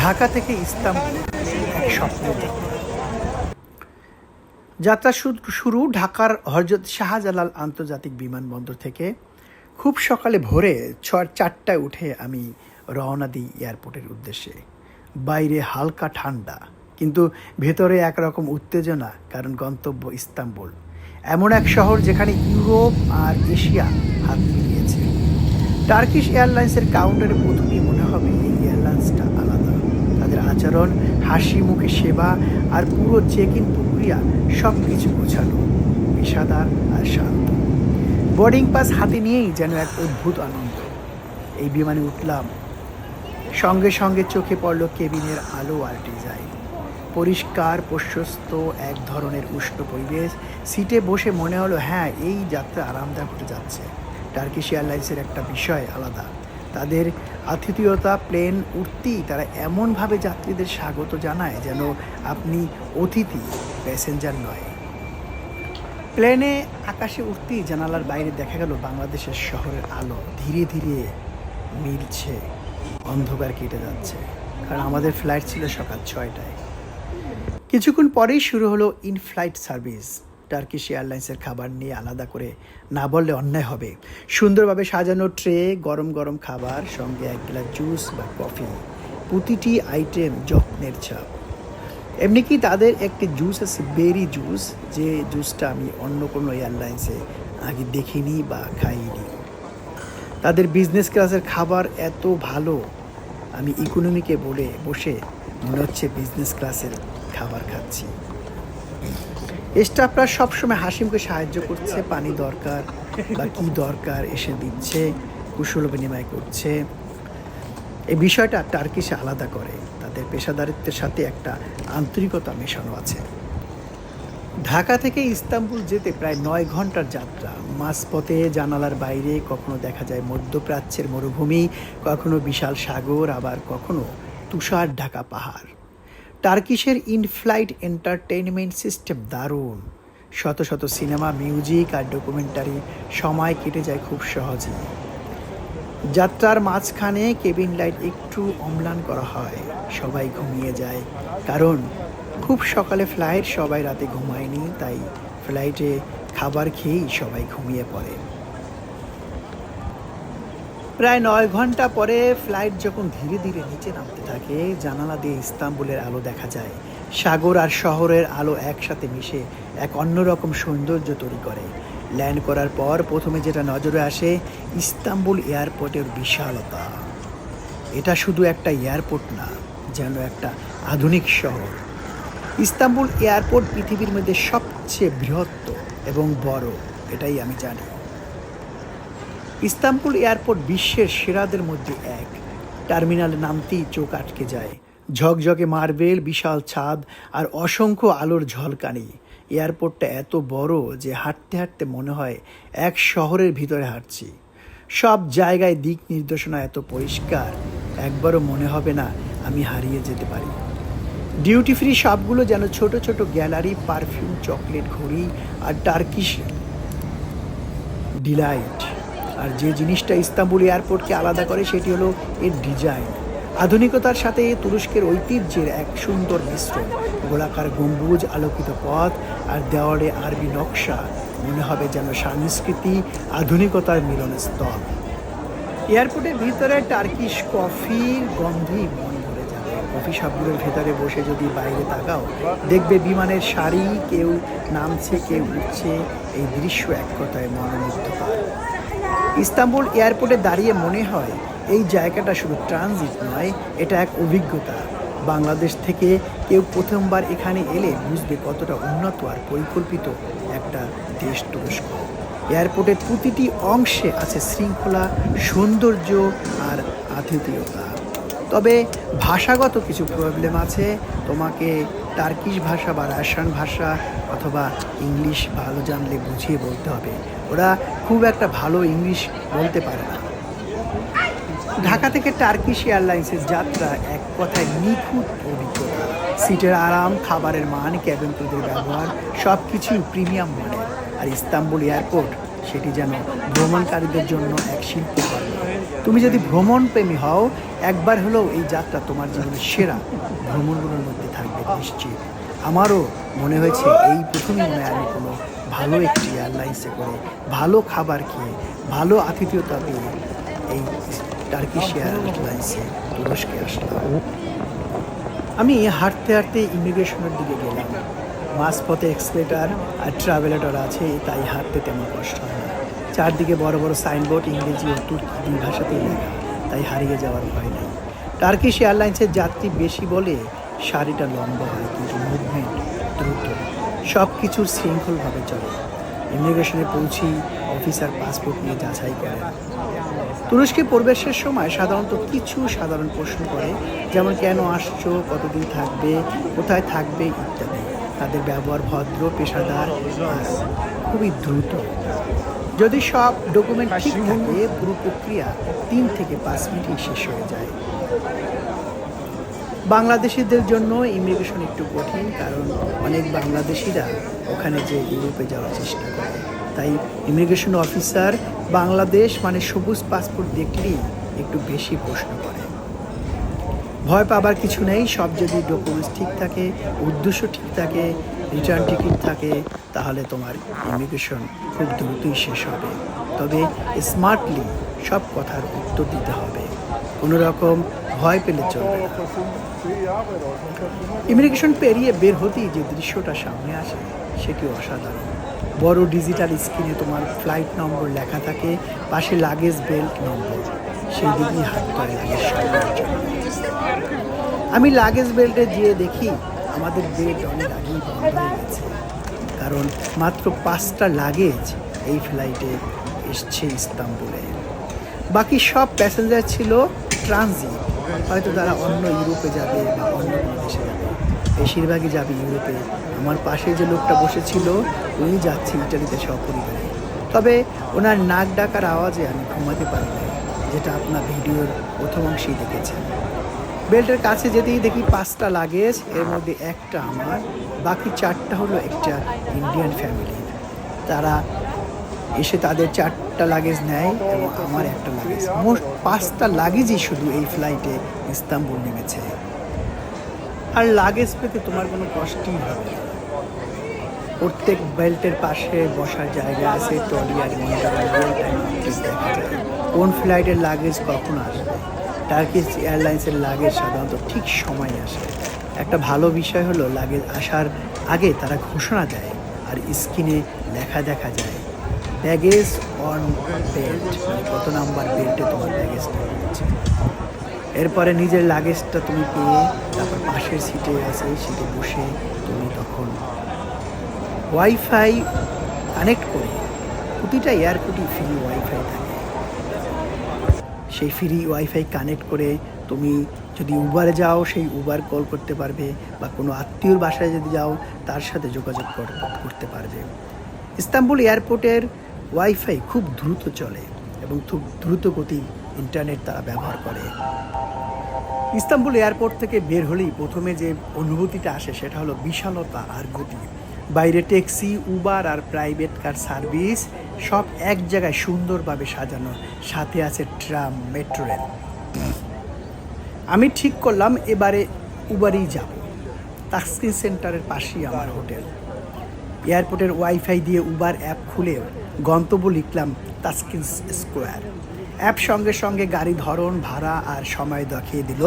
ঢাকা থেকে যাত্রা। শুরু ঢাকার হজরত শাহজালাল আন্তর্জাতিক বিমানবন্দর থেকে। খুব সকালে ভোরে ছ চারটায় উঠে আমি রওনা দিই এয়ারপোর্টের উদ্দেশ্যে। বাইরে হালকা ঠান্ডা, কিন্তু ভেতরে একরকম উত্তেজনা, কারণ গন্তব্য ইস্তাম্বুল। এমন এক শহর যেখানে ইউরোপ আর এশিয়া হাত মিলিয়েছে। টার্কিশ এয়ারলাইন্সের কাউন্টারে প্রথমেই মনে হবে এই এয়ারলাইন্সটা আলাদা তাদের আচরণ, হাসি, মুখে সেবা আর পুরো চেক ইন প্রক্রিয়া সব কিছু গোছানো, পেশাদার আর শান্ত। বোর্ডিং পাস হাতে নিয়েই যেন এক অদ্ভুত আনন্দ। এই বিমানে উঠলাম। সঙ্গে সঙ্গে চোখে পড়ল কেবিনের আলো আর ডিজাইন। পরিষ্কার, প্রশস্ত, এক ধরনের উষ্ণ পরিবেশ। সিটে বসে মনে হলো হ্যাঁ এই যাত্রা আরামদায়ক হতে যাচ্ছে। টার্কিশ এয়ারলাইন্সের একটা বিষয় আলাদা। তাদের আতিথেয়তা, প্লেন উঠতেই তারা এমনভাবে যাত্রীদের স্বাগত জানায় যেন আপনি অতিথি, প্যাসেঞ্জার নয়। প্লেনে আকাশে উঠতেই জানালার বাইরে দেখা গেল বাংলাদেশের শহরের আলো ধীরে ধীরে মিলছে, অন্ধকার কেটে যাচ্ছে, কারণ আমাদের ফ্লাইট ছিল সকাল ছয়টায়। কিছুক্ষণ পরেই শুরু হলো ইন ফ্লাইট সার্ভিস। টার্কিশ এয়ারলাইন্সের খাবার নিয়ে আলাদা করে না বললে অন্যায় হবে। সুন্দরভাবে সাজানো ট্রে, গরম গরম খাবার, সঙ্গে এক গ্লাস জুস বা কফি। প্রতিটি আইটেম যত্নের ছাপ। এমনি কি তাদের একটি জুস আছে, বেরি জুস? যে জুসটা আমি অন্য কোনো এয়ারলাইন্সে আগে দেখিনি বা খাইনি। তাদের বিজনেস ক্লাসের খাবার এত ভালো, আমি ইকোনমিকে বলে বসে মনে হচ্ছে বিজনেস ক্লাসের খাবার খাচ্ছি। স্টাফরা সবসময় হাসিমকে সাহায্য করছে, পানি দরকার বা কী দরকার, এসে দিচ্ছে, কুশল বিনিময় করছে। এই বিষয়টা টার্কিশে আলাদা করে, তাদের পেশাদারিত্বের সাথে একটা আন্তরিকতা মেশানো আছে। ঢাকা থেকে ইস্তাম্বুল যেতে প্রায় নয় ঘণ্টার যাত্রা। মাঝপথে জানালার বাইরে কখনো দেখা যায় মধ্যপ্রাচ্যের মরুভূমি, কখনো বিশাল সাগর, আবার কখনো তুষার ঢাকা পাহাড়। টার্কিশের ইনফ্লাইট এন্টারটেইনমেন্ট সিস্টেম দারুণ। শত শত সিনেমা, মিউজিক আর ডকুমেন্টারি সময় কেটে যায় খুব সহজেই। যাত্রার মাঝখানে কেবিন লাইট একটু অম্লান করা হয়, সবাই ঘুমিয়ে যায়। কারণ খুব সকালে ফ্লাইট সবাই রাতে ঘুমায়নি, তাই ফ্লাইটে খাবার খেয়েই সবাই ঘুমিয়ে পড়ে। প্রায় নয় ঘণ্টা পরে ফ্লাইট যখন ধীরে ধীরে নিচে নামতে থাকে, জানালা দিয়ে ইস্তাম্বুলের আলো দেখা যায়। সাগর আর শহরের আলো একসাথে মিশে এক অন্যরকম সৌন্দর্য তৈরি করে। ল্যান্ড করার পর প্রথমে যেটা নজরে আসে, ইস্তাম্বুল এয়ারপোর্টের বিশালতা। এটা শুধু একটা এয়ারপোর্ট না, যেন একটা আধুনিক শহর। ইস্তাম্বুল এয়ারপোর্ট পৃথিবীর মধ্যে সবচেয়ে বৃহত্তর এবং বড়, এটাই আমি জানি। ইস্তাম্বুল এয়ারপোর্ট বিশ্বের সেরাদের মধ্যে এক। টার্মিনালে নামতেই চোখ আটকে যায়। ঝকঝকে মার্বেল, বিশাল ছাদ আর অসংখ্য আলোর ঝলকানি। এয়ারপোর্টটা এত বড় যে হাঁটতে হাঁটতে মনে হয় এক শহরের ভিতরে হাঁটছি। সব জায়গায় দিক নির্দেশনা এত পরিষ্কার, একবারও মনে হবে না আমি হারিয়ে যেতে পারি। ডিউটি ফ্রি শপগুলো যেন ছোট ছোট গ্যালারি, পারফিউম, চকলেট ঘড়ি আর টার্কিশ ডিলাইট। আর যে জিনিসটা ইস্তাম্বুল এয়ারপোর্টকে আলাদা করে সেটি হলো এর ডিজাইন। আধুনিকতার সাথে তুরস্কের ঐতিহ্যের এক সুন্দর মিশ্রণ। গোলাকার গম্বুজ, আলোকিত পথ আর দেওয়ালে আরবি নকশা। মনে হবে যেন সংস্কৃতি, আধুনিকতার মিলনস্থল। এয়ারপোর্টের ভিতরে টার্কিশ কফির গন্ধেই মন ভরে যাবে। কফি শপগুলোর ভেতরে বসে যদি বাইরে তাকাও, দেখবে বিমানের সারি, কেউ নামছে, কেউ উঠছে। এই দৃশ্য এক কথায় মনোমুগ্ধকর। ইস্তাম্বুল এয়ারপোর্টে দাঁড়িয়ে মনে হয়, এই জায়গাটা শুধু ট্রানজিট নয়, এটা এক অভিজ্ঞতা। বাংলাদেশ থেকে কেউ প্রথমবার এখানে এলে বুঝবে কতটা উন্নত আর পরিকল্পিত একটা দেশ তুরস্ক। এয়ারপোর্টের প্রতিটি অংশে আছে শৃঙ্খলা, সৌন্দর্য আর আতিথেয়তা। তবে ভাষাগত কিছু প্রবলেম আছে, তোমাকে টার্কিশ ভাষা বা রাশিয়ান ভাষা অথবা ইংলিশ ভালো জানলে বুঝিয়ে বলতে হবে। ওরা খুব একটা ভালো ইংলিশ বলতে পারে না। ঢাকা থেকে টার্কিশ এয়ারলাইন্সের যাত্রা এক কথায় নিখুঁত অভিজ্ঞতা। সিটের আরাম, খাবারের মান, ক্যাবিন ক্রুদের ব্যবহার সব কিছুই প্রিমিয়াম মানের আর ইস্তাম্বুল এয়ারপোর্ট সেটি যেন ভ্রমণকারীদের জন্য এক শিল্পকর্ম। তুমি যদি ভ্রমণ প্রেমী হও, একবার হলেও এই যাত্রা তোমার জীবনের সেরা ভ্রমণগুলোর মধ্যে নিশ্চিত। আমারও মনে হয়েছে এই প্রথমই মনে আমি কোনো ভালো একটি এয়ারলাইন্সে করে ভালো খাবার খেয়ে, ভালো আতিথেয়তা পেয়ে এই টার্কিশ এয়ারলাইন্সে তুরস্কে আসলাম। আমি হাঁটতে হাঁটতে ইমিগ্রেশনের দিকে গেলাম। মাঝপথে এক্সপ্লেটার আর ট্রাভেলেটার আছে, তাই হাঁটতে তেমন কষ্ট হয় না। চারদিকে বড় বড় সাইনবোর্ড, ইংরেজি ও তুর্কি দুই ভাষাতেই লেখা, তাই হারিয়ে যাওয়ার ভয় নেই। টার্কিশ এয়ারলাইন্সের যাত্রী বেশি বলে সারিটা লম্বা হয়, কিন্তু মুভমেন্ট দ্রুত সব কিছুর শৃঙ্খলভাবে চলে। ইমিগ্রেশনে পৌঁছি অফিসার পাসপোর্ট নিয়ে যাচাই করেন তুরস্কে প্রবেশের সময় সাধারণত কিছু সাধারণ প্রশ্ন করে, যেমন কেন আসছো, কতদিন থাকবে, কোথায় থাকবে ইত্যাদি। তাদের ব্যবহার ভদ্র, পেশাদার খুবই দ্রুত। যদি সব ডকুমেন্ট ঠিক থাকে, পুরো প্রক্রিয়া তিন থেকে পাঁচ মিনিটেই শেষ হয়ে যায়। বাংলাদেশিদের জন্য ইমিগ্রেশন একটু কঠিন, কারণ অনেক বাংলাদেশিরা ওখানে যে ইউরোপে যাওয়ার চেষ্টা করে। তাই ইমিগ্রেশন অফিসার বাংলাদেশ মানে সবুজ পাসপোর্ট দেখলেই একটু বেশি প্রশ্ন করে। ভয় পাবার কিছু নেই, সব যদি ডকুমেন্টস ঠিক থাকে, উদ্দেশ্য ঠিক থাকে রিটার্ন টিকিট থাকে, তাহলে তোমার ইমিগ্রেশন খুব দ্রুতই শেষ হবে। তবে স্মার্টলি সব কথার উত্তর দিতে হবে। কোনো রকম ভয় পেলে চলবে না। ইমিগ্রেশন পেরিয়ে বের হতেই যে দৃশ্যটা সামনে আসে সেটি অসাধারণ। বড় ডিজিটাল স্ক্রিনে তোমার ফ্লাইট নম্বর লেখা থাকে, পাশে লাগেজ বেল্ট নম্বর। সেই দিকেই হাত পায় আমি লাগেজ বেল্টে গিয়ে দেখি আমাদের বেল্ট অনেক আগেই বন্ধ হয়ে গেছে। কারণ মাত্র পাঁচটা লাগেজ এই ফ্লাইটে এসছে ইস্তাম্বুলে। বাকি সব প্যাসেঞ্জার ছিল ট্রানজিট। হয়তো তারা অন্য ইউরোপে যাবে বা অন্য কোনো দেশে যাবে। বেশিরভাগই যাবে ইউরোপে। আমার পাশে যে লোকটা বসেছিল, উনি যাচ্ছে ইটালিতে সপরিবারে। তবে ওনার নাক ডাকার আওয়াজে আমি ঘুমাতে পারি না যেটা আপনার ভিডিওর প্রথম অংশেই দেখেছেন। বেল্টের কাছে যেতেই দেখি পাঁচটা লাগেজ, এর মধ্যে একটা আমার, বাকি চারটা হলো একটা ইন্ডিয়ান ফ্যামিলির তারা এসে তাদের চারটা লাগেজ নেয় এবং আমার একটা লাগেজ মোট পাঁচটা লাগেজই শুধু এই ফ্লাইটে ইস্তাম্বুল নেমেছে। আর লাগেজ পেতে তোমার কোনো কষ্টই হবে প্রত্যেক বেল্টের পাশে বসার জায়গা আছে ট্রলি আর কোন ফ্লাইটের লাগেজ কখন আসবে? টার্কিশ এয়ারলাইন্সের লাগেজ সাধারণত ঠিক সময় আসে। একটা ভালো বিষয় হলো লাগেজ আসার আগে তারা ঘোষণা দেয় আর স্ক্রিনে লেখা দেখা যায়। ব্যাগেজ অন বেল্ট মানে কত নাম্বার বেল্টে তোমার ব্যাগেজটা রয়েছে। এরপরে নিজের লাগেজটা তুমি পেয়ে, তারপর পাশের সিটে আছে সিটে বসে তুমি তখন ওয়াইফাই কানেক্ট করে, প্রতিটা এয়ারপোর্টই ফ্রি ওয়াইফাই থাকে। সেই ফ্রি ওয়াইফাই কানেক্ট করে তুমি যদি উবারে যাও, সেই উবার কল করতে পারবে বা কোনো আত্মীয়র বাসায় যদি যাও, তার সাথে যোগাযোগ করতে পারবে। ইস্তাম্বুল এয়ারপোর্টের ওয়াইফাই খুব দ্রুত চলে এবং খুব দ্রুত গতি ইন্টারনেট তারা ব্যবহার করে। ইস্তাম্বুল এয়ারপোর্ট থেকে বের হলেই প্রথমে যে অনুভূতিটা আসে সেটা হলো বিশালতা আর গতি। বাইরে ট্যাক্সি, উবার আর প্রাইভেট কার সার্ভিস সব এক জায়গায় সুন্দরভাবে সাজানো। সাথে আছে ট্রাম, মেট্রো রেল। আমি ঠিক করলাম এবারে উবারেই যাব। তাস্কিন সেন্টারের পাশেই আমার হোটেল। এয়ারপোর্টের ওয়াইফাই দিয়ে উবার অ্যাপ খুলে গন্তব্য লিখলাম তাস্কিন স্কোয়ার। অ্যাপ সঙ্গে সঙ্গে গাড়ি ধরন, ভাড়া আর সময় দেখিয়ে দিল।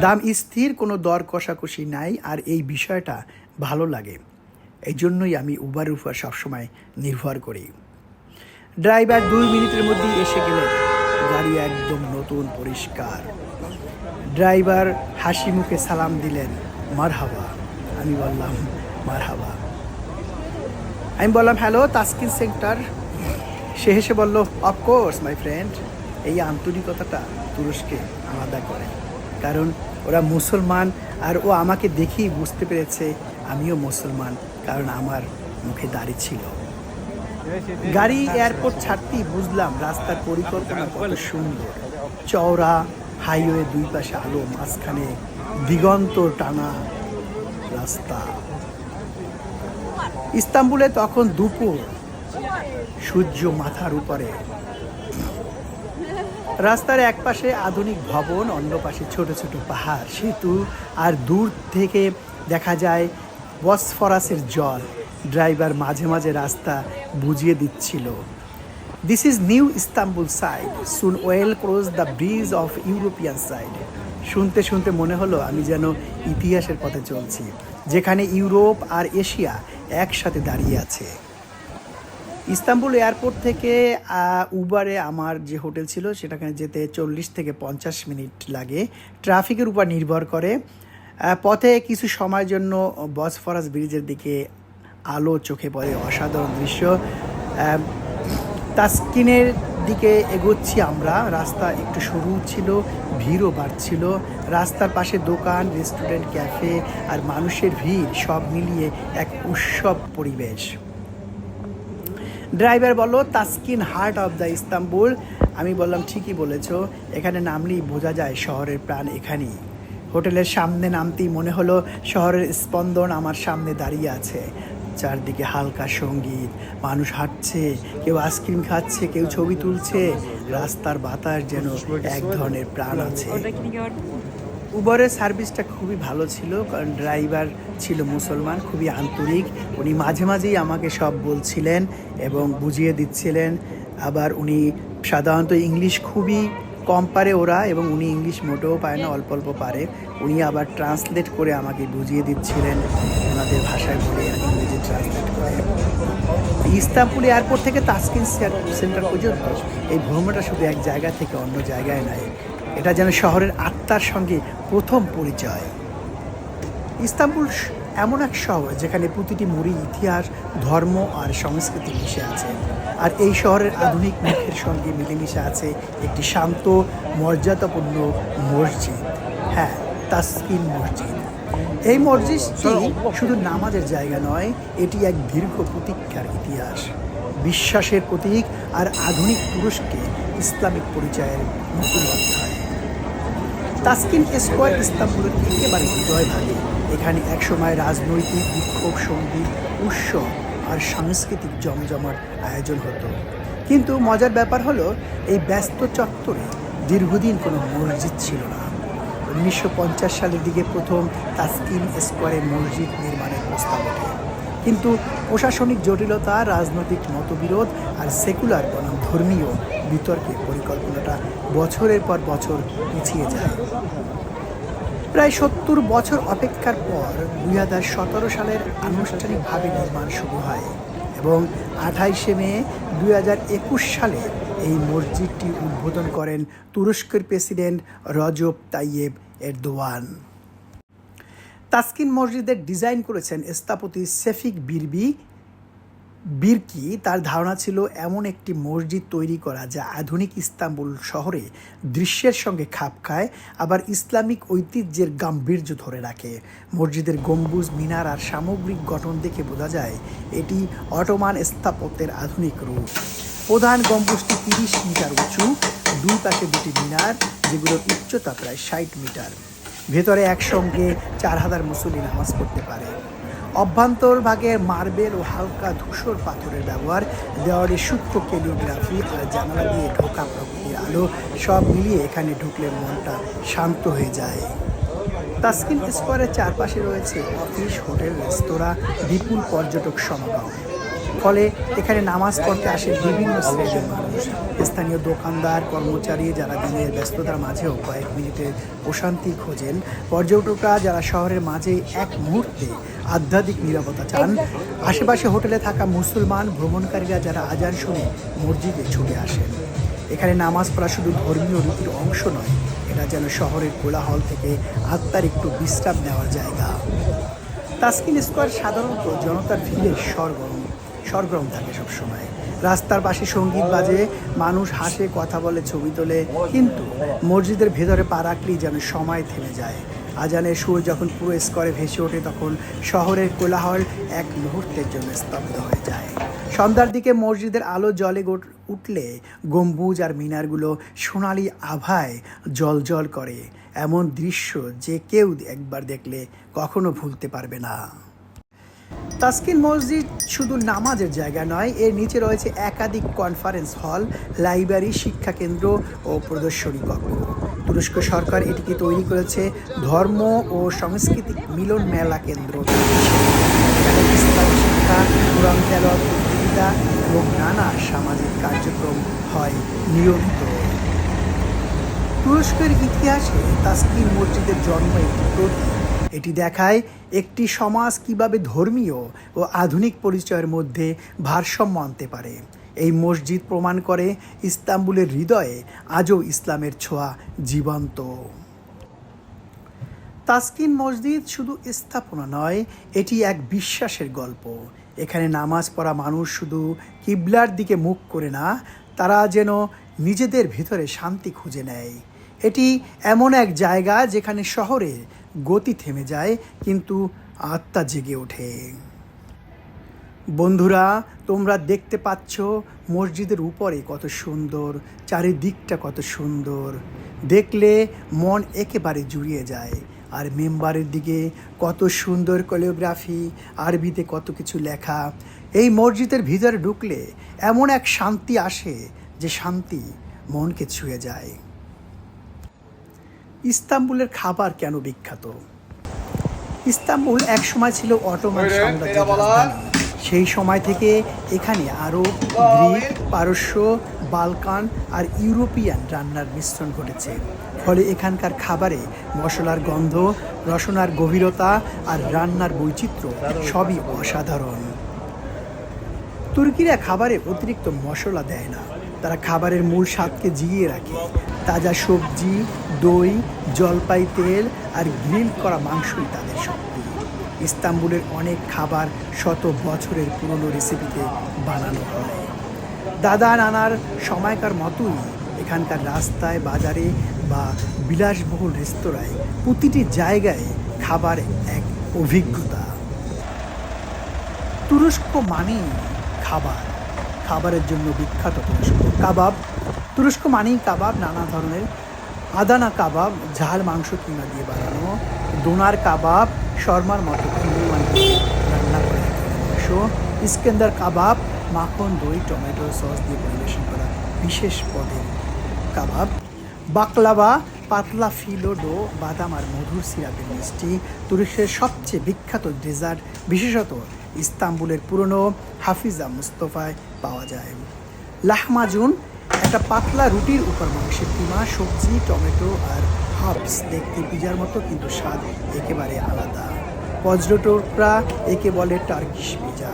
দাম স্থির, কোনো দর কষাকষি নাই, আর এই বিষয়টা ভালো লাগে। এই জন্যই আমি উবার উপর সবসময় নির্ভর করি। ড্রাইভার দুই মিনিটের মধ্যেই এসে গেলেন গাড়ি একদম নতুন, পরিষ্কার। ড্রাইভার হাসি মুখে সালাম দিলেন, মারহাবা। আমি বললাম, মারহাবা। আমি বললাম হ্যালো তাস্কিন সেন্টার সে হেসে বলল অফকোর্স মাই ফ্রেন্ড এই আন্তরিকতাটা তুরস্কে আলাদা করে। কারণ ওরা মুসলমান আর ও আমাকে দেখেই বুঝতে পেরেছে আমিও মুসলমান, কারণ আমার মুখে দাড়ি ছিল। গাড়ি এয়ারপোর্ট ছাড়তেই বুঝলাম রাস্তার পরিকল্পনা কত সুন্দর। চওড়া হাইওয়ে দুই পাশে আলো, মাঝখানে দিগন্ত টানা রাস্তা। ইস্তাম্বুলে তখন দুপুর, সূর্য মাথার উপরে। রাস্তার এক পাশে আধুনিক ভবন অন্য পাশে ছোট ছোট পাহাড়, সেতু, আর দূর থেকে দেখা যায় বসফরাসের জল। ড্রাইভার মাঝে মাঝে রাস্তা বুঝিয়ে দিচ্ছিল। This is new Istanbul side soon we'll cross the bridge of European side শুনতে শুনতে মনে হলো আমি যেন ইতিহাসের পথে চলছি, যেখানে ইউরোপ আর এশিয়া একসাথে দাঁড়িয়ে আছে। ইস্তাম্বুল এয়ারপোর্ট থেকে উবারে আমার যে হোটেল ছিল সেটাখানে যেতে চল্লিশ থেকে পঞ্চাশ মিনিট লাগে। ট্রাফিকের উপর নির্ভর করে। পথে কিছু সময়ের জন্য বসফরাস ব্রিজের দিকে আলো চোখে পড়ে অসাধারণ দৃশ্য। তাস্কিনের দিকে এগোচ্ছি আমরা, রাস্তা একটু সরু ছিল ভিড়ও বাড়ছিল। রাস্তার পাশে দোকান, রেস্টুরেন্ট, ক্যাফে আর মানুষের ভিড় সব মিলিয়ে এক উৎসব পরিবেশ। ড্রাইভার বলো Taksim heart of the Istanbul. আমি বললাম, ঠিকই বলেছ। এখানে নামলেই বোঝা যায় শহরের প্রাণ এখানেই। হোটেলের সামনে নামতেই মনে হলো, শহরের স্পন্দন আমার সামনে দাঁড়িয়ে আছে। চারদিকে হালকা সংগীত। মানুষ হাঁটছে, কেউ আইসক্রিম খাচ্ছে, কেউ ছবি তুলছে। রাস্তার বাতাস যেন এক ধরনের প্রাণ আছে? উবরের সার্ভিসটা খুবই ভালো ছিল, কারণ ড্রাইভার ছিল মুসলমান, খুবই আন্তরিক। উনি মাঝে মাঝেই আমাকে সব বলছিলেন এবং বুঝিয়ে দিচ্ছিলেন। আবার উনি সাধারণত ইংলিশ খুবই কম পারে ওরা এবং উনি ইংলিশ মোটেও পায় না, অল্প অল্প পারে। উনি আবার ট্রান্সলেট করে আমাকে বুঝিয়ে দিচ্ছিলেন, ওনাদের ভাষায় বলে ইংরেজি ট্রান্সলেট করে। ইস্তাম্বুল এয়ারপোর্ট থেকে তাসকিন সেন্টার পর্যন্ত, এই ভ্রমণটা শুধু এক জায়গা থেকে অন্য জায়গায় নয়, এটা যেন শহরের আত্মার সঙ্গে প্রথম পরিচয়। ইস্তাম্বুল এমন এক শহর যেখানে প্রতিটি মুড়ি ইতিহাস, ধর্ম আর সংস্কৃতি মিশে আছে। আর এই শহরের আধুনিক মুখের সঙ্গে মিলেমিশে আছে একটি শান্ত মর্যাদাপূর্ণ মসজিদ। হ্যাঁ তাসকিন মসজিদ। এই মসজিদটি শুধু নামাজের জায়গা নয় এটি এক দীর্ঘ প্রতীক্ষার ইতিহাস। বিশ্বাসের প্রতীক আর আধুনিক পুরুষকে ইসলামিক পরিচয়ের নতুন অধ্যায়। তাসকিন স্কোয়ার ইস্তাম্বুলের একেবারে হৃদয় ভাগে এখানে একসময় রাজনৈতিক বিক্ষোভ সংগীত উৎসব আর সাংস্কৃতিক জমজমাট আয়োজন হতো। কিন্তু মজার ব্যাপার হলো, এই ব্যস্ত চত্বরে দীর্ঘদিন কোনো মসজিদ ছিল না। উনিশশো পঞ্চাশ সালের দিকে প্রথম তাসকিন স্কোয়ারে মসজিদ নির্মাণের প্রস্তাব ওঠে। কিন্তু প্রশাসনিক জটিলতা, রাজনৈতিক মতবিরোধ আর সেকুলার বনাম ধর্মীয় বিতর্কে পরিকল্পনাটা বছরের পর বছর পিছিয়ে যায়। প্রায় সত্তর বছর অপেক্ষার পর দুই হাজার সতেরো সালের আনুষ্ঠানিকভাবে নির্মাণ শুরু হয় এবং আঠাইশে মে দুই হাজার একুশ সালে এই মসজিদটি উদ্বোধন করেন তুরস্কের president Recep Tayyip Erdogan. Taksim মসজিদের ডিজাইন করেছেন স্থাপতি সেফিক বিরবি বিরকি, তার ধারণা ছিল এমন একটি মসজিদ তৈরি করা যা আধুনিক ইস্তাম্বুল শহরে দৃশ্যের সঙ্গে খাপ খায়, আবার ইসলামিক ঐতিহ্যের গাম্ভীর্য ধরে রাখে। মসজিদের গম্বুজ, মিনার আর সামগ্রিক গঠন দেখে বোঝা যায় এটি অটোমান স্থাপত্যের আধুনিক রূপ। প্রধান গম্বুজটি তিরিশ মিটার উঁচু, দুই পাশে দুটি মিনার, যেগুলোর উচ্চতা প্রায় ষাট মিটার। ভেতরে একসঙ্গে চার হাজার মুসল্লি নামাজ পড়তে পারে। অভ্যন্তর ভাগে মার্বেল ও হালকা ধূসর পাথরের ব্যবহার, দেওয়ালে সূক্ষ্ম কেলিওগ্রাফি আর জানালা দিয়ে ঢোকা প্রকৃতির আলো, সব মিলিয়ে এখানে ঢুকলে মনটা শান্ত হয়ে যায়। তাস্কিন স্কোয়ারের চারপাশে রয়েছে অফিস, হোটেল, রেস্তোরাঁ, বিপুল পর্যটক সমাগম। ফলে এখানে নামাজ পড়তে আসে বিভিন্ন শ্রেণির মানুষ। স্থানীয় দোকানদার, কর্মচারী যারা দিনের ব্যস্ততার মাঝেও কয়েক মিনিটের প্রশান্তি খোঁজেন। পর্যটকরা যারা শহরের মাঝে এক মুহূর্তে আধ্যাত্মিক নিরাপত্তা চান, আশেপাশে হোটেলে থাকা মুসলমান ভ্রমণকারীরা যারা আজান শুনে মসজিদে ছুটে আসেন। এখানে নামাজ পড়া শুধু ধর্মীয় রীতির অংশ নয়, এটা যেন শহরের কোলাহল থেকে আত্মার একটু বিশ্রাম নেওয়ার জায়গা। তাসকিন স্কোয়ার সাধারণত জনতার ভিড়ে সরগরম। সরগরম থাকে সবসময়। রাস্তার পাশে সংগীত বাজে, মানুষ হাসে, কথা বলে, ছবি তোলে। কিন্তু মসজিদের ভেতরে পা রাখলেই যেন সময় থেমে যায়। আজানের সুর যখন পুরো স্কোয়ারে ভেসে ওঠে, তখন শহরের কোলাহল এক মুহূর্তের জন্য স্তব্ধ হয়ে যায়। সন্ধ্যার দিকে মসজিদের আলো জলে উঠলে গম্বুজ আর মিনারগুলো সোনালি আভায় জল জল করে। এমন দৃশ্য যে কেউ একবার দেখলে কখনো ভুলতে পারবে না। তাসকিন মসজিদ শুধু নামাজের জায়গা নয়, এর নিচে রয়েছে একাধিক কনফারেন্স হল, লাইব্রেরি শিক্ষা কেন্দ্র ও প্রদর্শনী কক্ষ। তুরস্ক সরকার এটিকে তৈরি করেছে ধর্ম ও সাংস্কৃতিক মিলন মেলা কেন্দ্র। শিক্ষা কোরআন তেলাওয়াত প্রতিযোগিতা এবং নানা সামাজিক কার্যক্রম হয় নিয়মিত। তুরস্কের ইতিহাসে তাসকিন মসজিদের জন্ম একটি প্রতীক। এটি দেখায় একটি সমাজ কীভাবে ধর্মীয় ও আধুনিক পরিচয়ের মধ্যে ভারসাম্য আনতে পারে। এই মসজিদ প্রমাণ করে ইস্তাম্বুলের হৃদয়ে আজও ইসলামের ছোঁয়া জীবন্ত। তাসকিন মসজিদ শুধু স্থাপনা নয়, এটি এক বিশ্বাসের গল্প। এখানে নামাজ পড়া মানুষ শুধু কিবলার দিকে মুখ করে না, তারা যেন নিজেদের ভিতরে শান্তি খুঁজে নেয়। এটি এমন এক জায়গা যেখানে শহরে গতি থেমে যায়, কিন্তু আত্মা জেগে ওঠে। বন্ধুরা, তোমরা দেখতে পাচ্ছ মসজিদের উপরে কত সুন্দর, চারিদিকটা কত সুন্দর। দেখলে মন একেবারে জুড়িয়ে যায়। আর মেম্বারের দিকে কত সুন্দর কোরিওগ্রাফি, আরবিতে কত কিছু লেখা। এই মসজিদের ভিতরে ঢুকলে এমন এক শান্তি আসে যে শান্তি মনকে ছুঁয়ে যায়। ইস্তাম্বুলের খাবার কেন বিখ্যাত? ইস্তাম্বুল এক সময় ছিল অটোমান সাম্রাজ্যের রাজধানী। সেই সময় থেকে এখানে আরও গ্রিক পারস্য বালকান আর ইউরোপিয়ান রান্নার মিশ্রণ ঘটেছে। ফলে এখানকার খাবারে মশলার গন্ধ রসনার গভীরতা আর রান্নার বৈচিত্র্য সবই অসাধারণ। তুর্কিরা খাবারে অতিরিক্ত মশলা দেয় না। তারা খাবারের মূল স্বাদকে জিইয়ে রাখে। তাজা সবজি, দই, জলপাই, তেল আর গ্রিল করা মাংসই তাদের শক্তি। ইস্তাম্বুলের অনেক খাবার শত বছরের পুরনো রেসিপিতে বানানো হয়। দাদা নানার সময়কার মতোই এখানকার রাস্তায়, বাজারে বা বিলাসবহুল রেস্তোরাঁয় প্রতিটি জায়গায় খাবার এক অভিজ্ঞতা। তুরস্ক মানেই খাবার। খাবারের জন্য বিখ্যাত তুরস্ক। কাবাব, তুরস্ক মানেই কাবাব, নানা ধরনের আদানা কাবাব, ঝাল মাংস কিমা দিয়ে বানানো। দোনার কাবাব, শর্মার মতো কিমা রান্না করে মাংস। ইস্কেন্দার কাবাব, মাখন, দই, টমেটো সস দিয়ে পরিবেশন করা বিশেষ পদের কাবাব। বাকলাবা, পাতলা ফিলো ডো, বাদাম আর মধুর সিরাপের মিষ্টি, তুরস্কের সবচেয়ে বিখ্যাত ডেজার্ট, বিশেষত ইস্তাম্বুলের পুরনো হাফিজা মুস্তফায় পাওয়া যায়। লাহমাজুন একটা পাতলা রুটির উপর মাংসের কিমা, সবজি, টমেটো আর হার্বস দেখতে পিজার মতো, কিন্তু স্বাদ একেবারে আলাদা। পর্যটকরা একে বলে টার্কিশ পিজা।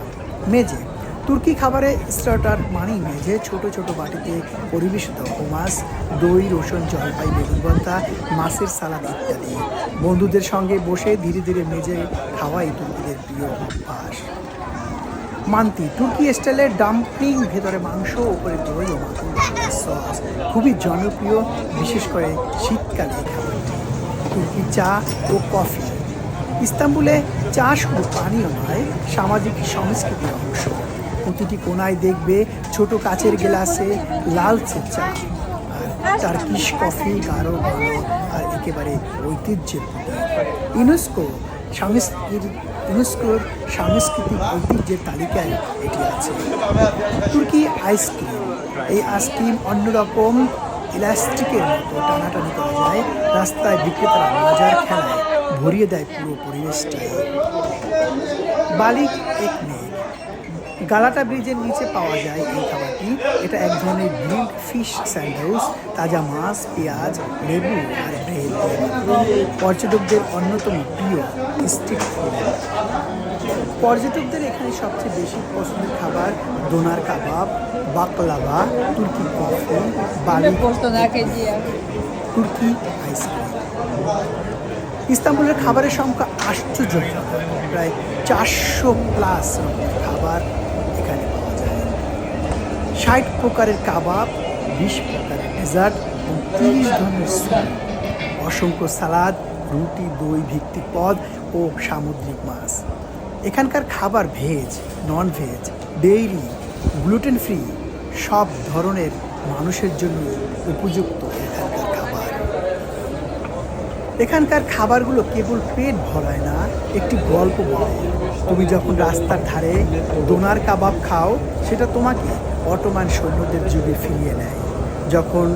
মেজে, তুর্কি খাবারে স্টার্টার মানেই মেঝে ছোট ছোট বাটিতে পরিবেশিত হোমাস দই, রসুন, জলপাই, বেগুন ভর্তা মাছের সালাদ ইত্যাদি। বন্ধুদের সঙ্গে বসে ধীরে ধীরে মেজে খাওয়াই তুর্কিদের প্রিয় অভ্যাস। মান্তি, তুর্কি স্টাইলের ডাম্পিং ভেতরে মাংস ওপরে দই ও সস। খুবই জনপ্রিয়, বিশেষ করে শীতকালে তুর্কি চা ও কফি। ইস্তাম্বুলে চা শুধু পানীয় নয়, সামাজিক সংস্কৃতির অংশ। প্রতিটি কোনায় দেখবে ছোট কাচের গ্লাসে লালচে চা টার্কিশ কফি, গাঢ় আর একেবারে ঐতিহ্যের ইউনেস্কো সংস্কৃতি ইউনেস্কোর সাংস্কৃতিক ঐতিহ্যের তালিকায় এটি আছে। তুর্কি আইসক্রিম এই আইসক্রিম অন্যরকম ইলাস্টিকের মতো টানাটানি করা যায়, রাস্তায় বিক্রেতারা মজার খেলায় ভরিয়ে দেয় পুরো পরিবেশটাই বালিক এক মেঘ গালাটা ব্রিজের নিচে পাওয়া যায় এই খাবারটি। এটা এক ধরনের গ্রিল্ড ফিশ স্যান্ডউইচ তাজা মাছ, পেঁয়াজ, লেবু আর পর্যটকদের অন্যতম প্রিয় স্ট্রিট ফুড পর্যটকদের এখানে সবচেয়ে বেশি পছন্দের খাবার ডোনার কাবাব বাকলাবা তুর্কি কফি বালি. তুর্কি আইসক্রিম ইস্তাম্বুলের খাবারের সংখ্যা আশ্চর্যজনক। প্রায় চারশো প্লাস খাবার এখানে পাওয়া যায়। ষাট প্রকারের কাবাব বিশ প্রকারের ডেজার্ট এবং তিরিশ ধরনের স্যুপ অসংখ্য সালাদ, রুটি, দই ভিত্তিক পদ ও সামুদ্রিক মাছ। এখানকার খাবার veg non veg dairy gluten free সব ধরনের মানুষের জন্য উপযুক্ত এখানকার খাবার। এখানকার খাবারগুলো কেবল পেট ভরায় না, একটি গল্প বলে। তুমি যখন রাস্তার ধারে দোনার কাবাব খাও, সেটা তোমাকে অটোমান সৈন্যদের যুগে ফিরিয়ে নেয়। যখন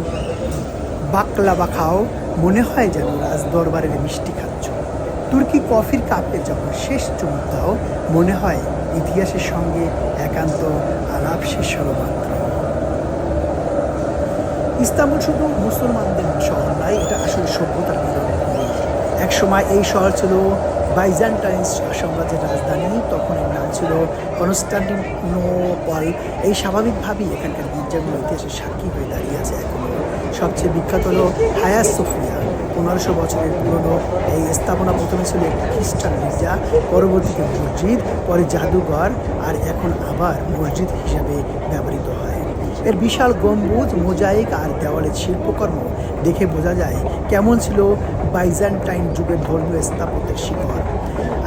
বাকলাবা খাও মনে হয় যেন রাজ দরবারের মিষ্টি খাচ্ছ। তুর্কি কফির কাপে যখন শেষ চুমুক দাও, মনে হয় ইতিহাসের সঙ্গে একান্ত আলাপ শেষ হলো মাত্র। ইস্তাম্বুল শুধু মুসলমানদের শহর নয়, এটা আসলে সভ্যতার এক সময় এই শহর ছিল বাইজান্টাইন্স সাম্রাজ্যের রাজধানী, তখন এর নাম ছিল কনস্টান্টিনোপল। এই স্বাভাবিকভাবেই এখানকার গির্জাগুলো ইতিহাসের সাক্ষী হয়ে দাঁড়িয়ে আছে এখনও। সবচেয়ে বিখ্যাত হলো হায়া সোফিয়া। পনেরোশো বছরের পুরনো এই স্থাপনা প্রথমে ছিল একটি খ্রিস্টান গির্জা, পরবর্তীতে মসজিদ, পরে জাদুঘর, আর এখন আবার মসজিদ হিসাবে ব্যবহৃত হয়। এর বিশাল গম্বুজ, মোজাইক আর দেওয়ালের শিল্পকর্ম দেখে বোঝা যায় কেমন ছিল বাইজান্টাইন যুগের ধর্মীয় স্থাপত্যের শিখর।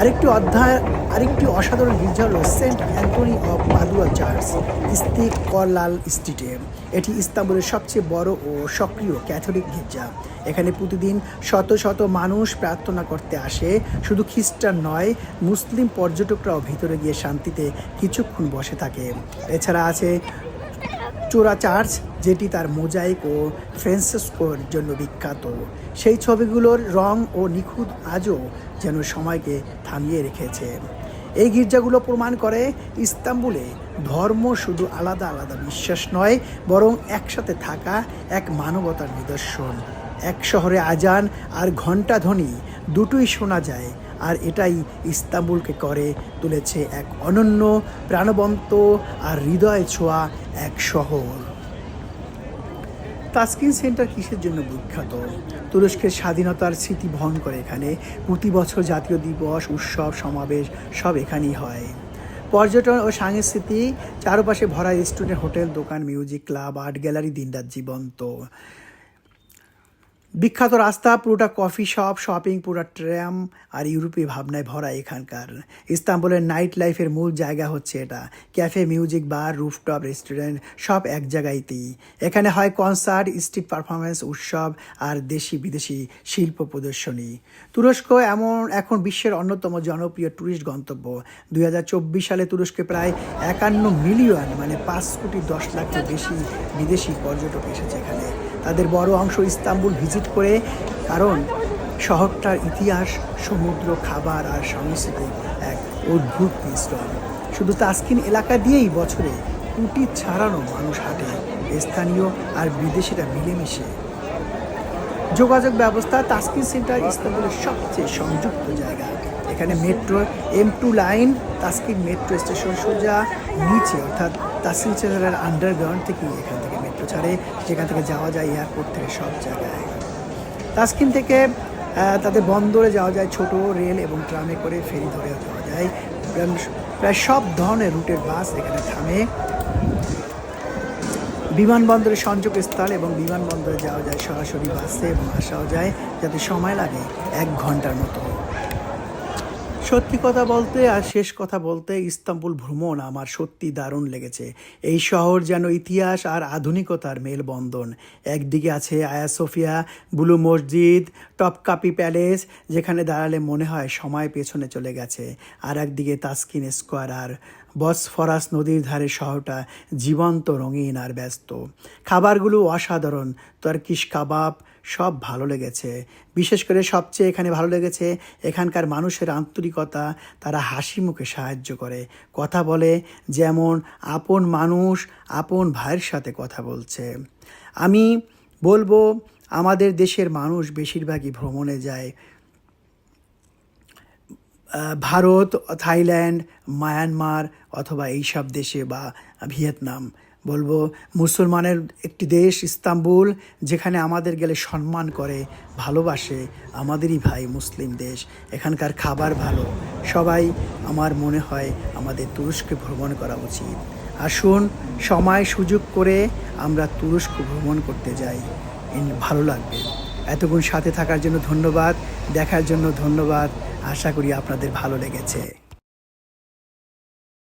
আরেকটি অধ্যায়, আরেকটি অসাধারণ গির্জা হল Saint Antony of Padua church, ইস্তিক করলাল স্ট্রিটে এটি ইস্তাম্বুলের সবচেয়ে বড় ও সক্রিয় ক্যাথলিক গির্জা। এখানে প্রতিদিন শত শত মানুষ প্রার্থনা করতে আসে। শুধু খ্রিস্টান নয়, মুসলিম পর্যটকরাও ভিতরে গিয়ে শান্তিতে কিছুক্ষণ বসে থাকে। এছাড়া আছে চোরা চার্চ, যেটি তার মোজাইক ও ফ্রেন্সেস্কোর জন্য বিখ্যাত। সেই ছবিগুলোর রং ও নিখুঁত আজও যেন সময়কে থামিয়ে রেখেছে। এই গির্জাগুলো প্রমাণ করে, ইস্তাম্বুলে ধর্ম শুধু আলাদা আলাদা বিশ্বাস নয়, বরং একসাথে থাকা এক মানবতার নিদর্শন। এক শহরে আজান আর ঘণ্টাধ্বনি দুটোই শোনা যায় আর এটাই ইস্তাম্বুলকে করে তুলেছে এক অনন্য প্রাণবন্ত আর হৃদয় ছোঁয়া এক শহর। তাসকিন সেন্টার কিসের জন্য বিখ্যাত? তুরস্কের স্বাধীনতার স্মৃতি বহন করে এখানে। প্রতি বছর জাতীয় দিবস, উৎসব, সমাবেশ সব এখানেই হয়। পর্যটন ও সংস্কৃতি চারপাশে ভরা রেস্টুরেন্ট হোটেল, দোকান, মিউজিক ক্লাব, আর্ট গ্যালারি, দিনরাত জীবন্ত। বিখ্যাত রাস্তা, পুরোটা কফি শপ, শপিং পুরো ট্র্যাম আর ইউরোপীয় ভাবনায় ভরা এখানকার। ইস্তাম্বুলের নাইট লাইফের মূল জায়গা হচ্ছে এটা। Cafe, music bar, rooftop, restaurant, সব এক জায়গায়তেই। এখানে হয় কনসার্ট, স্ট্রিট পারফরমেন্স উৎসব আর দেশি বিদেশি শিল্প প্রদর্শনী। তুরস্ক এমন এখন বিশ্বের অন্যতম জনপ্রিয় ট্যুরিস্ট গন্তব্য। দুই হাজার চব্বিশ সালে তুরস্কে প্রায় একান্ন মিলিয়ন মানে পাঁচ কোটি দশ লাখের বেশি বিদেশি পর্যটক এসেছে এখানে। তাদের বড় অংশ ইস্তাম্বুল ভিজিট করে, কারণ শহরটার ইতিহাস, সমুদ্র, খাবার আর সংস্কৃতির এক অদ্ভুত মিশ্রণ। শুধু তাস্কিন এলাকা দিয়েই বছরে কোটি ছাড়ানো মানুষ হাঁটে, স্থানীয় আর বিদেশিরা মিলেমিশে। যোগাযোগ ব্যবস্থা তাস্কিন সেন্টার ইস্তাম্বুলের সবচেয়ে সংযুক্ত জায়গা। এখানে metro M two line, Taksim metro station সোজা, নিচে অর্থাৎ তাস্কিন সেন্টারের আন্ডারগ্রাউন্ড থেকে এখান ছাড়ে যেখান থেকে যাওয়া যায় এয়ারপোর্ট থেকে সব জায়গায়। তাস্কিন থেকে তাদের বন্দরে যাওয়া যায়, ছোট রেল এবং ট্রামে করে ফেরি ধরে যাওয়া যায়। প্রায় সব ধরনের রুটের বাস এখানে থামে। বিমানবন্দরের সংযোগ স্থল এবং বিমানবন্দরে যাওয়া যায়, সরাসরি বাসে এবং আসাও যায়, যাতে সময় লাগে এক ঘণ্টার মতো। সত্যি কথা বলতে আর শেষ কথা বলতে ইস্তাম্বুল ভ্রমণ আমার সত্যি দারুণ লেগেছে। এই শহর যেন ইতিহাস আর আধুনিকতার মেলবন্ধন। একদিকে আছে আয়া সোফিয়া, বুলু মসজিদ টপকাপি প্যালেস, যেখানে দাঁড়ালে মনে হয় সময় পেছনে চলে গেছে। আর একদিকে তাসকিন স্কোয়ার আর বসফরাস নদীর ধারে শহরটা জীবন্ত রঙিন আর ব্যস্ত। খাবারগুলো অসাধারণ। তার্কিশ কাবাব সব ভালো লেগেছে। বিশেষ করে সবচেয়ে এখানে ভালো লেগেছে এখানকার মানুষের আন্তরিকতা, তারা হাসি মুখে সাহায্য করে। কথা বলে যেমন আপন মানুষ, আপন ভাইয়ের সাথে কথা বলছে। আমি বলব আমাদের দেশের মানুষ বেশিরভাগই ভ্রমণে যায়। ভারত, থাইল্যান্ড, মায়ানমার অথবা এইসব দেশে বা ভিয়েতনাম। বলব, মুসলমানের একটি দেশ ইস্তাম্বুল, যেখানে আমাদের গেলে সম্মান করে, ভালোবাসে আমাদেরই ভাই মুসলিম দেশ। এখানকার খাবার ভালো। সবাই আমার মনে হয় আমাদের তুরস্কে ভ্রমণ করা উচিত। আসুন, সময় সুযোগ করে আমরা তুরস্ক ভ্রমণ করতে যাই। ভালো লাগবে। এতক্ষণ সাথে থাকার জন্য ধন্যবাদ, দেখার জন্য ধন্যবাদ। আশা করি আপনাদের ভালো লেগেছে।